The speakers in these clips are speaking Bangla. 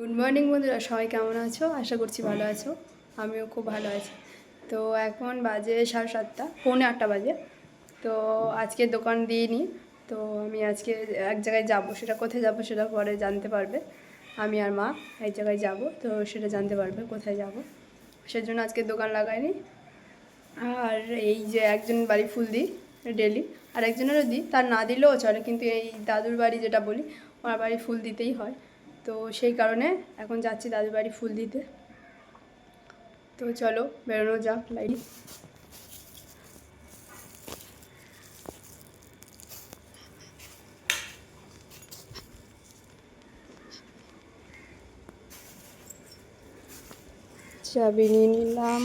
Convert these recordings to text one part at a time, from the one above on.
গুড মর্নিং বন্ধুরা, সবাই কেমন আছো? আশা করছি ভালো আছো। আমিও খুব ভালো আছি। তো এখন বাজে সাড়ে সাতটা, পৌনে আটটা বাজে। তো আজকে দোকান দিইনি। তো আমি আজকে এক জায়গায় যাব, সেটা কোথায় যাব সেটা পরে জানতে পারবে। আমি আর মা এক জায়গায় যাব, তো সেটা জানতে পারবে কোথায় যাব। সেজন্য আজকে দোকান লাগাইনি। আর এই যে একজন বাড়ি ফুল দিই ডেলি, আর একজনেরও দিই তার না দিলেও চলে, কিন্তু এই দাদুর বাড়ি যেটা বলি, ওনার বাড়ি ফুল দিতেই হয়। তো সেই কারণে এখন যাচ্ছি দাদুর বাড়ি ফুল দিতে। তো চলো, বেরোনো যাক লাইট চাবি নিয়ে নিলাম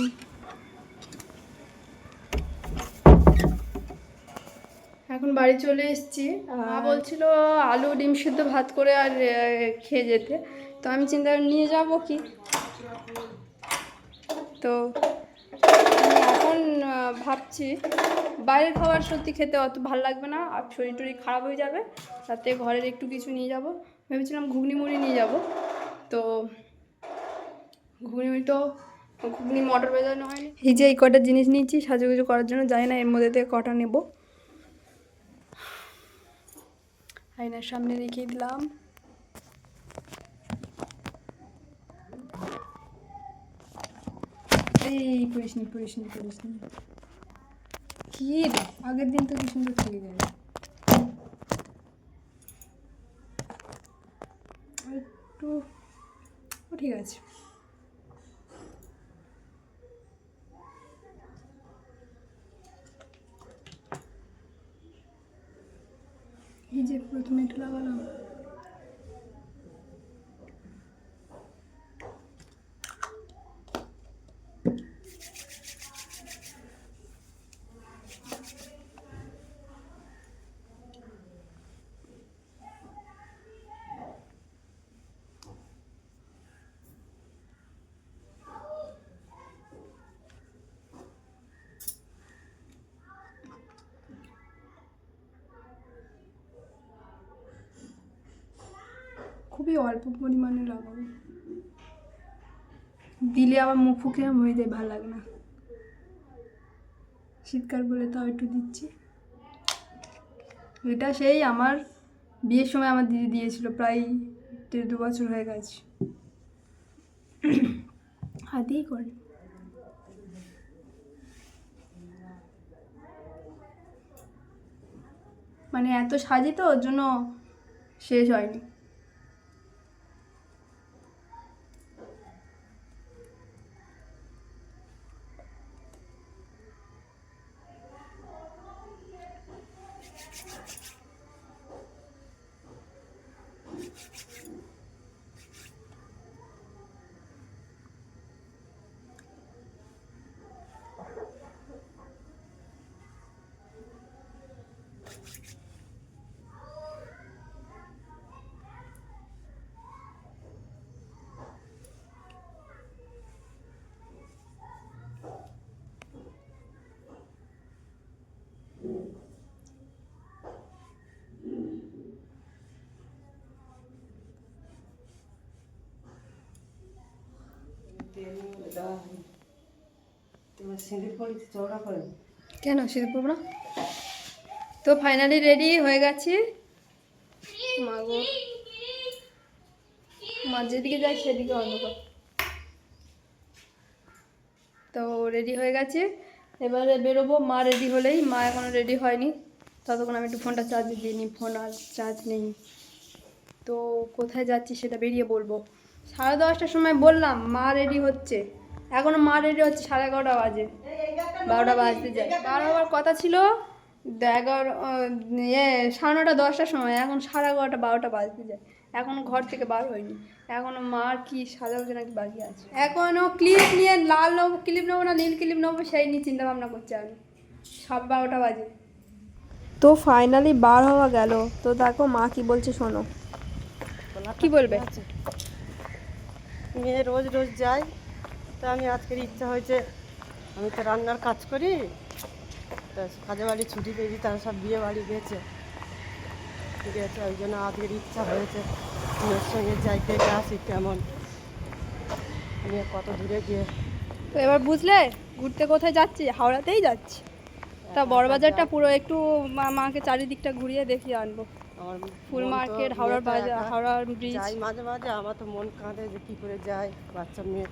এখন বাড়ি চলে এসেছি। মা বলছিল আলু ডিম সিদ্ধ ভাত করে আর খেয়ে যেতে। তো আমি চিন্তা নিয়ে যাব কি? তো আমি এখন ভাবছি বাইরের খাবার সত্যি খেতে অত ভালো লাগবে না আর শরীর টরীর খারাপ হয়ে যাবে। তাতে ঘরের একটু কিছু নিয়ে যাব। ভেবেছিলাম ঘুগনি মুড়ি নিয়ে যাব। তো ঘুগনি মুড়ি তো ঘুগনি মটর বেজানো হয়নি। এই যে এই কটা জিনিস নিয়েছি সাজুগুজু করার জন্য জানি না এর মধ্যে থেকে কটা নেব। আয়নার সামনে রেখে দিলাম এই পড়িস নি পড়িস নি পড়িস নি কি রে আগের দিন তো কি সুন্দর থেকে গেল একটু ঠিক আছে এই যে খুবই অল্প পরিমাণে লাগাবো দিলে আবার মুখ ফুকে হয়ে যায়, ভালো লাগে না। শীতকাল বলে তাও একটু দিচ্ছি। এটা সেই আমার বিয়ের সময় আমার দিদি দিয়েছিল, প্রায় দেড় দু বছর হয়ে গেছে। হাতেই করে মানে এত সাজি তো, ওর জন্য শেষ হয়নি তোমার সিঁদুর কেন পড়ব না? তো ফাইনালি রেডি হয়ে গেছি। মা যেদিকে যায় সেদিকে অন্ধকার। তো রেডি হয়ে গেছে। এবারে বেরোবো, মা রেডি হলেই। মা এখনও রেডি হয়নি। ততক্ষণ আমি একটু ফোনটা চার্জে দিইনি ফোন আর চার্জ নেই। তো কোথায় যাচ্ছি সেটা বেরিয়ে বলব। সাড়ে দশটার সময় বললাম, মা রেডি হচ্ছে। এখনও মা রেডি হচ্ছে সাড়ে এগারোটা বাজে। বারোটা বাজতে যায়। বারো হওয়ার কথা ছিল এগারো ইয়ে সাড়ে নটা দশটার সময়। এখন সাড়ে এগারোটা বারোটা বাজতে যায়। এখনও ঘর থেকে বার হয়নি। এখনও মার কি সাজা গুজো নাকি বাকি আছে। এখনও ক্লিপ নিয়ে লাল নেব ক্লিপ নেব না নীল ক্লিপ নেব সেই নিয়ে চিন্তা ভাবনা করছে আমি সব বারোটা বাজে। তো ফাইনালি বার হওয়া গেল। তো দেখো মা কি বলছে শোনো। কি বলবে? মেয়ে রোজ রোজ যায়। তা আমি আজকের ইচ্ছা হয়েছে আমি তো রান্নার কাজ করি। তা কাজে বাড়ি ছুটি পেয়েছি তারা সব বিয়ে বাড়ি গেছে। গেছে ওই জন্য আজকের ইচ্ছা হয়েছে মেয়ের সঙ্গে যাই দেখে আসি কেমন নিয়ে কত দূরে গিয়ে। তো এবার বুঝলে ঘুরতে কোথায় যাচ্ছি? হাওড়াতেই যাচ্ছি। তা বড়বাজারটা পুরো একটু মা মাকে চারিদিকটা ঘুরিয়ে দেখিয়ে আনব। ফুল মার্কেট হাওড়ার বাজার হাওড়ার ব্রিজ যাই মাঝে মাঝে আমার তো মন কাঁদে যে কী করে যায় বাচ্চা মেয়ে।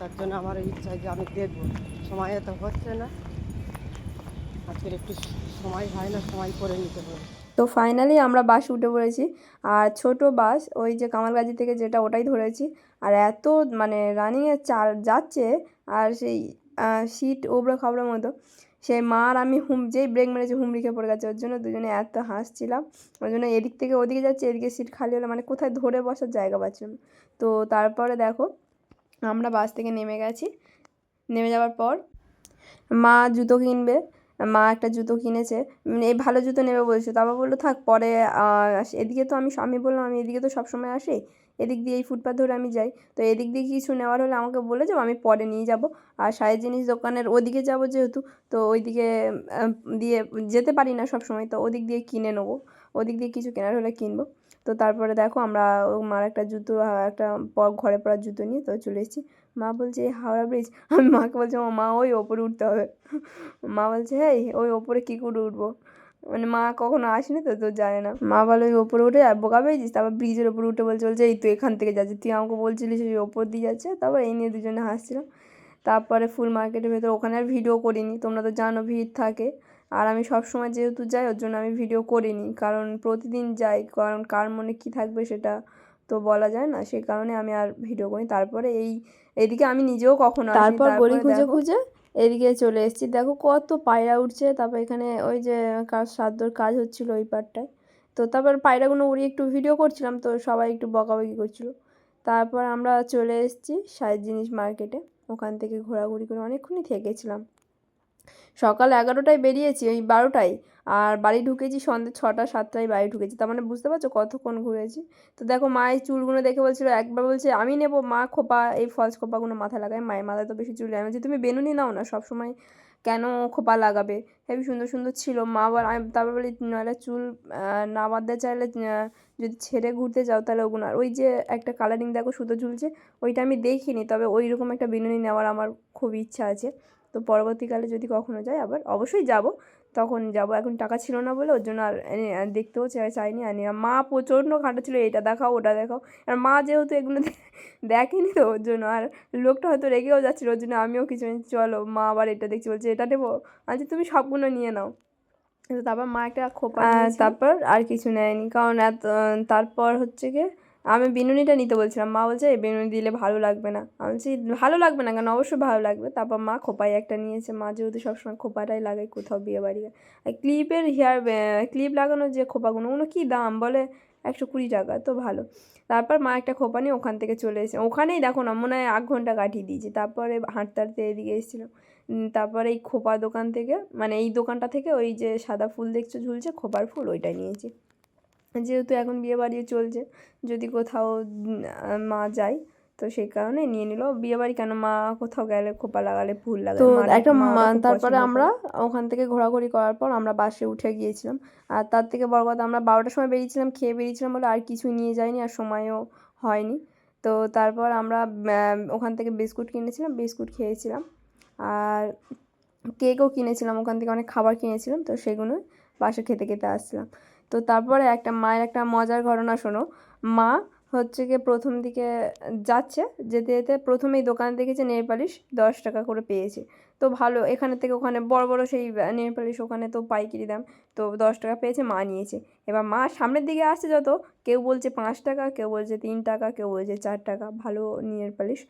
তার জন্য আমার ইচ্ছা যে আমি দেখব। সময় তো হচ্ছে না। আজকের একটু সময় হয় না, সময় করে নিতে হবে। তো ফাইনালি আমরা বাস উঠে পড়েছি। আর ছোট বাস, ওই যে কামালগাজি থেকে যেটা ওটাই ধরেছি। আর এত মানে রানিংয়ে চার যাচ্ছে, আর সেই সিট ওবড়ো খাবড়োর মতো। সেই মা আর আমি হুম, যেই ব্রেক মেরেছি মেরেছে হুমড়িকে পড়ে গেছে। ওর জন্য দুজনে এত হাসছিলাম। ওই জন্য এদিক থেকে ওদিকে যাচ্ছে, এদিকে সিট খালি হলো। মানে কোথায় ধরে বসার জায়গা পাচ্ছিলাম তো তারপরে দেখো আমরা বাস থেকে নেমে গেছি। নেমে যাওয়ার পর মা জুতো কিনবে, মা একটা জুতো কিনেছে। এই ভালো জুতো নেবে বলছে। তারপর বলল, থাক, পরে এদিকে তো আমি আমি বললাম, আমি এদিকে তো সবসময় আসি। এদিক দিয়ে এই ফুটপাথ ধরে আমি যাই। তো এদিক দিয়ে কিছু নেওয়ার হলে আমাকে বলে যাব আমি পরে নিয়ে যাব। আর সায়ের জিনিস দোকানের ওদিকে যাব যেহেতু, তো ওইদিকে দিয়ে যেতে পারি না সব সময় তো ওদিক দিয়ে কিনে নেব। ওদিক দিয়ে কিছু কেনার হলে কিনবো। তো তারপরে দেখো আমরা মার একটা জুতো একটা ঘরে পড়ার জুতো নিয়ে তো চলে এসেছি। মা বলছে হাওড়া ব্রিজ আমি মাকে বলছি, "ও মা, ওই ওপরে উঠতে হবে। মা বলছে হ্যাঁ ওই ওপরে কী করে উঠবো? মানে মা কখনো আসেনি তো তো জানে না। মা বলে, ওই ওপরে উঠে বোকা পেয়েছিস তারপর ব্রিজের ওপরে উঠে বলছে বলছে, এই তো এখান থেকে যাচ্ছে তুই আমাকে বলছিলিস ওই ওপর দিয়ে যাচ্ছে। তারপর এই নিয়ে দুজনে হাসছিলাম। তারপরে ফুল মার্কেটের ভেতর, ওখানে আর ভিডিও করিনি। তোমরা তো জানো, ভিড় থাকে। আর আমি সব সময় যেহেতু যাই ওর জন্য আমি ভিডিও করিনি। কারণ প্রতিদিন যাই কারণ কার মনে কী থাকবে সেটা তো বলা যায় না। সেই কারণে আমি আর ভিডিও করি তারপরে এই এদিকে আমি নিজেও কখনো তারপর তারপরে খুঁজে খুঁজে এদিকে চলে এসেছি। দেখো কত পায়রা উঠছে। তারপর এখানে ওই যে কাজ সাধ্যর কাজ হচ্ছিল ওই পারটায় তো তারপর পায়রাগুলো উড়িয়ে একটু ভিডিও করছিলাম। তো সবাই একটু বকাবকি করছিল। তারপর আমরা চলে এসেছি সাইজ জিনিস মার্কেটে ওখান থেকে ঘোরাঘুরি করে অনেকক্ষণই থেকেছিলাম। সকাল এগারোটায় বেরিয়েছি, ওই বারোটায়। আর বাড়ি ঢুকেছি সন্ধ্যে ছটা, সাতটায় বাড়ি ঢুকেছি। তার মানে বুঝতে পারছ কতক্ষণ ঘুরেছি? তো দেখো মায়ের চুলগুলো দেখে বলছিল, একবার বলছে, আমি নেব। মা খোপা, এই ফলস খোপাগুলো মাথায় লাগায়। মায়ের মাথায় তো বেশি চুল আমি বলছি, তুমি বেনুনি নাও না, সবসময় কেন খোপা লাগাবে? হেবি সুন্দর সুন্দর ছিল। মা আবার, আমি তারপর বলি, নাহলে চুল না বাঁধতে চাইলে যদি ছেড়ে ঘুরতে যাও তাহলে ওগুলো আর ওই যে একটা কালারিং দেখো সুতো ঝুলছে, ওইটা আমি দেখিনি। তবে ওই রকম একটা বেনুনি নেওয়ার আমার খুব ইচ্ছা আছে। তো পরবর্তীকালে যদি কখনো যাই আবার অবশ্যই যাব। তখন যাব এখন টাকা ছিল না বলে ওর জন্য আর দেখতেও চাই- চাইনি না। মা প্রচণ্ড ঘাটা ছিল এটা দেখাও ওটা দেখাও। আর মা যেহেতু এগুলো দেখেনি তো ওর জন্য আর লোকটা হয়তো রেগেও যাচ্ছিল ওর জন্য আমিও কিছু চলো মা আবার এটা দেখছি বলছে এটা নেব? আচ্ছা তুমি সবগুলো নিয়ে নাও। তারপর মা একটা খোপা তারপর আর কিছু নেয়নি কারণ এত তারপর হচ্ছে গিয়ে আমি বিনুনিটা নিতে বলছিলাম। মা বলছে এই বিনুনি দিলে ভালো লাগবে না। আমি বলছি ভালো লাগবে না কেন? অবশ্যই ভালো লাগবে। তারপর মা খোপাই একটা নিয়েছে। মা যেহেতু সবসময় খোপাটাই লাগাই কোথাও বিয়ে বাড়ি আর ক্লিপের হেয়ার ক্লিপ লাগানো যে খোপাগুলো ওগুলো কী দাম বলে? একশো কুড়ি টাকা তো ভালো। তারপর মা একটা খোপা নিয়ে ওখান থেকে চলে এসে ওখানেই দেখো না মনে হয় আধ ঘণ্টা কাটিয়ে দিয়েছি। তারপরে হাঁটতে হাঁটতে এদিকে এসেছিলাম উম, তারপরে এই খোপা দোকান থেকে মানে এই দোকানটা থেকে ওই যে সাদা ফুল দেখছ ঝুলছে খোপার ফুল ওইটা নিয়েছি। যেহেতু এখন বিয়ে বাড়ি চলছে যদি কোথাও মা যায় তো সেই কারণে নিয়ে নিল। বিয়ে বাড়ি কেন? মা কোথাও গেলে খোপা লাগালে ফুল লাগালে তো একটা তারপরে আমরা ওখান থেকে ঘোরাঘুরি করার পর আমরা বাসে উঠে গিয়েছিলাম। আর তার থেকে বড় কথা আমরা বারোটার সময় বেরিয়েছিলাম খেয়ে বেরিয়েছিলাম বলে আর কিছু নিয়ে যাইনি আর সময়ও হয়নি। তো তারপর আমরা ওখান থেকে বিস্কুট কিনেছিলাম বিস্কুট খেয়েছিলাম। আর কেকও কিনেছিলাম ওখান থেকে অনেক খাবার কিনেছিলাম তো সেগুলো বাসে খেতে খেতে আসছিলাম। তো তারপরে একটা মায়ের একটা মজার ঘটনা শোনো। মা হচ্ছে গিয়ে প্রথম দিকে যাচ্ছে, যেতে যেতে প্রথমেই দোকানে দেখেছে নেল পালিশ দশ টাকা করে পেয়েছে। তো ভালো, এখানে থেকে ওখানে বড় বড় সেই নেল পালিশ ওখানে তো পাইকারি দাম, তো দশ টাকা পেয়েছে, মা নিয়েছে। এবার মা সামনের দিকে আসছে যত, কেউ বলছে পাঁচ টাকা, কেউ বলছে তিন টাকা, কেউ বলছে চার টাকা, ভালো নেল পালিশ।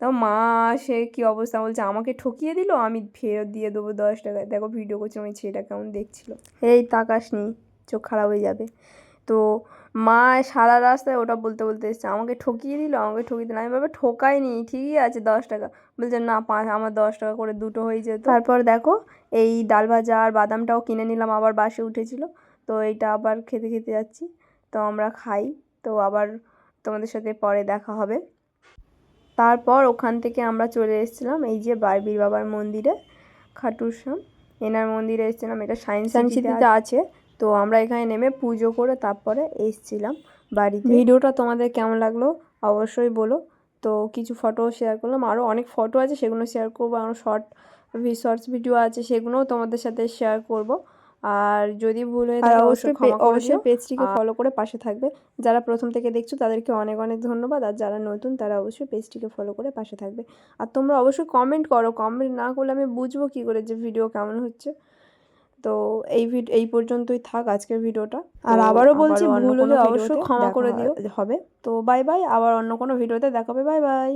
তাও মা সে কী অবস্থা বলছে, আমাকে ঠকিয়ে দিল? আমি ফেরত দিয়ে দেবো দশ টাকা দেখো ভিডিও করছি আমি ছেলেটা কেমন দেখছিল। এই তাকাস নি। চোখ খারাপ হয়ে যাবে। তো মা সারা রাস্তায় ওটা বলতে বলতে এসছে আমাকে ঠকিয়ে দিল আমাকে ঠকিয়ে দিল। আমি ভাবে ঠকাইনি ঠিকই আছে দশ টাকা। বলছে না পাঁচ আমার দশ টাকা করে দুটো হয়ে যেত। তারপর দেখো এই ডাল ভাজা আর বাদামটাও কিনে নিলাম আবার বাসে উঠেছিল। তো এইটা আবার খেতে খেতে যাচ্ছি। তো আমরা খাই। তো আবার তোমাদের সাথে পরে দেখা হবে। তারপর ওখান থেকে আমরা চলে এসেছিলাম এই যে বারবির বাবার মন্দিরে খাটুর শ্যাম এনার মন্দিরে এসেছিলাম এটা সায়েন্স সিটিতে আছে। তো আমরা এখানে নেমে পুজো করে তারপরে এসছিলাম বাড়িতে। ভিডিওটা তোমাদের কেমন লাগল অবশ্যই বলো। তো কিছু ফটো শেয়ার করলাম। আরও অনেক ফটো আছে সেগুলো শেয়ার করব। আরও শর্ট শর্টস ভিডিও আছে সেগুলোও তোমাদের সাথে শেয়ার করব। আর যদি ভুল হয়ে থাকে অবশ্যই অবশ্যই পেজটিকে ফলো করে পাশে থাকবে। যারা প্রথম থেকে দেখছ তাদেরকে অনেক অনেক ধন্যবাদ। আর যারা নতুন তারা অবশ্যই পেজটিকে ফলো করে পাশে থাকবে। আর তোমরা অবশ্যই কমেন্ট করো। কমেন্ট না করলে আমি বুঝব কী করে যে ভিডিও কেমন হচ্ছে। তো এই এই পর্যন্তই থাক আজকের ভিডিওটা। আর আবারও বলছি ভুল হলে অবশ্যই ক্ষমা করে দিও। হবে। তো বাই বাই আবার অন্য কোনো ভিডিওতে দেখাবে বাই বাই।